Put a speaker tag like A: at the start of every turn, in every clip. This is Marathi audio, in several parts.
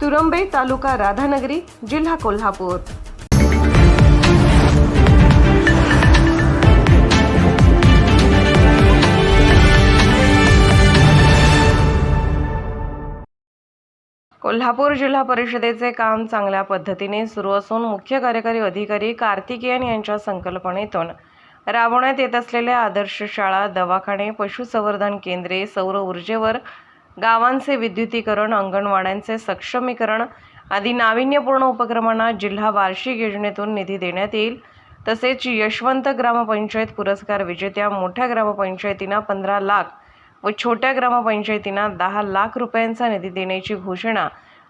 A: तुरंबे तालुका राधानगरी जिल्हा कोल्हापूर. कोल्हापूर जिल्हा परिषदेचे काम चांगल्या पद्धतीने सुरू असून मुख्य कार्यकारी अधिकारी कार्तिकेयन यांच्या संकल्पनेतून राबवण्यात येत असलेल्या आदर्श शाळा दवाखाने पशुसंवर्धन केंद्रे सौर ऊर्जेवर गावांचे विद्युतीकरण अंगणवाड्यांचे सक्षमीकरण आदी नाविन्यपूर्ण उपक्रमांना जिल्हा वार्षिक योजनेतून निधी देण्यात येईल. तसेच यशवंत ग्रामपंचायत पुरस्कार विजेत्या मोठ्या ग्रामपंचायतींना पंधरा लाख व छोट्या ग्रामपंचायतींना दहा लाख रुपयांचा निधी देण्याची घोषणा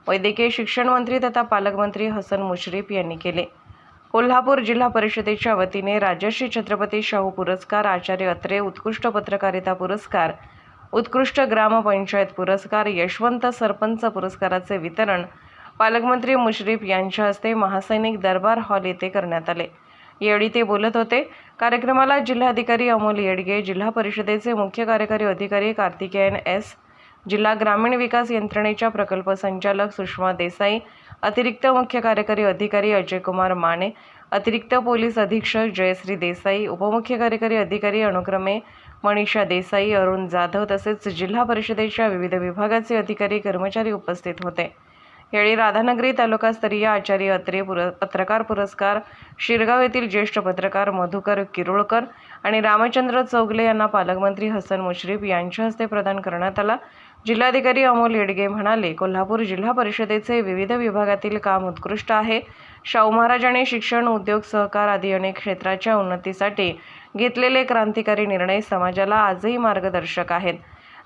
A: वैद्यकीय शिक्षण मंत्री तथा पालकमंत्री हसन मुश्रीफ यांनी केले. कोल्हापूर जिल्हा परिषदेच्या वतीने राजश्री छत्रपती शाहू पुरस्कार आचार्य अत्रे उत्कृष्ट पत्रकारिता पुरस्कार उत्कृष्ट ग्रामपंचायत पुरस्कार यशवंत सरपंच पुरस्काराचे वितरण पालकमंत्री मुश्रीफ यांच्या हस्ते महासैनिक दरबार हॉल येथे करण्यात आले. यावेळी ते बोलत होते कार्यक्रमाला जिल्हाधिकारी अमोल येडगे जिल्हा परिषदेचे मुख्य कार्यकारी अधिकारी कार्तिकेयन एस जिल्हा ग्रामीण विकास यंत्रणेच्या प्रकल्प संचालक सुषमा देसाई अतिरिक्त मुख्य कार्यकारी अधिकारी अजयकुमार माने अतिरिक्त पोलीस अधीक्षक जयश्री देसाई उपमुख्य कार्यकारी अधिकारी अनुक्रमे मनीषा देसाई अरुण जाधव तसेच जिल्हा परिषदेच्या विविध विभागाचे अधिकारी कर्मचारी उपस्थित होते. यावेळी राधानगरी तालुकास्तरीय आचार्य अत्रे पुर पत्रकार पुरस्कार शिरगाव येथील ज्येष्ठ पत्रकार मधुकर किरुळकर आणि रामचंद्र चौगले यांना पालकमंत्री हसन मुश्रीफ यांच्या हस्ते प्रदान करण्यात आला. जिल्हाधिकारी अमोल येडगे म्हणाले कोल्हापूर जिल्हा परिषदेचे विविध विभागातील काम उत्कृष्ट आहे. शाहू महाराजाने शिक्षण उद्योग सहकार आदी अनेक क्षेत्राच्या उन्नतीसाठी घेतलेले क्रांतिकारी निर्णय समाजाला आजही मार्गदर्शक आहेत.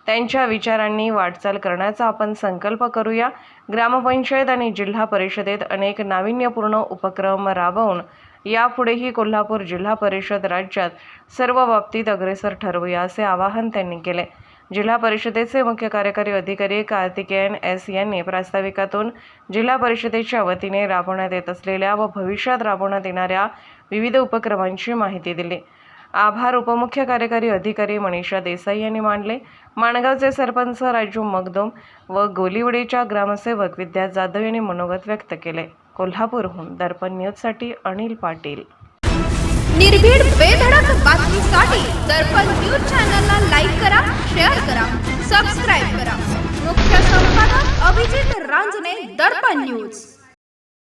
A: त्यांच्या विचारांनी वाटचाल करण्याचा आपण संकल्प करूया. ग्रामपंचायत आणि जिल्हा परिषदेत अनेक नाविन्यपूर्ण उपक्रम राबवून यापुढेही कोल्हापूर जिल्हा परिषद राज्यात सर्व बाबतीत अग्रेसर ठरवूया असे आवाहन त्यांनी केले. जिल्हा परिषदेचे मुख्य कार्यकारी अधिकारी कार्तिकेयन एस यांनी प्रास्ताविकातून जिल्हा परिषदेच्या वतीने राबवण्यात येत असलेल्या व भविष्यात राबवण्यात येणाऱ्या विविध उपक्रमांची माहिती दिली. आभार उपमुख्य कार्यकारी अधिकारी मनीषा देसाई यांनी मानले माणगावचे सरपंच राजू मगदोम व गोलिवडीच्या ग्रामसेवक विद्या जाधव यांनी मनोगत व्यक्त केले. कोल्हापूरहून दर्पण न्यूजसाठी अनिल पाटील.
B: निर्भीड बेधडक बातमीसाठी दर्पण न्यूज चॅनलला लाईक करा शेअर करा सबस्क्राईब करा. मुख्य संपादक अभिजित रांजणे दर्पण न्यूज.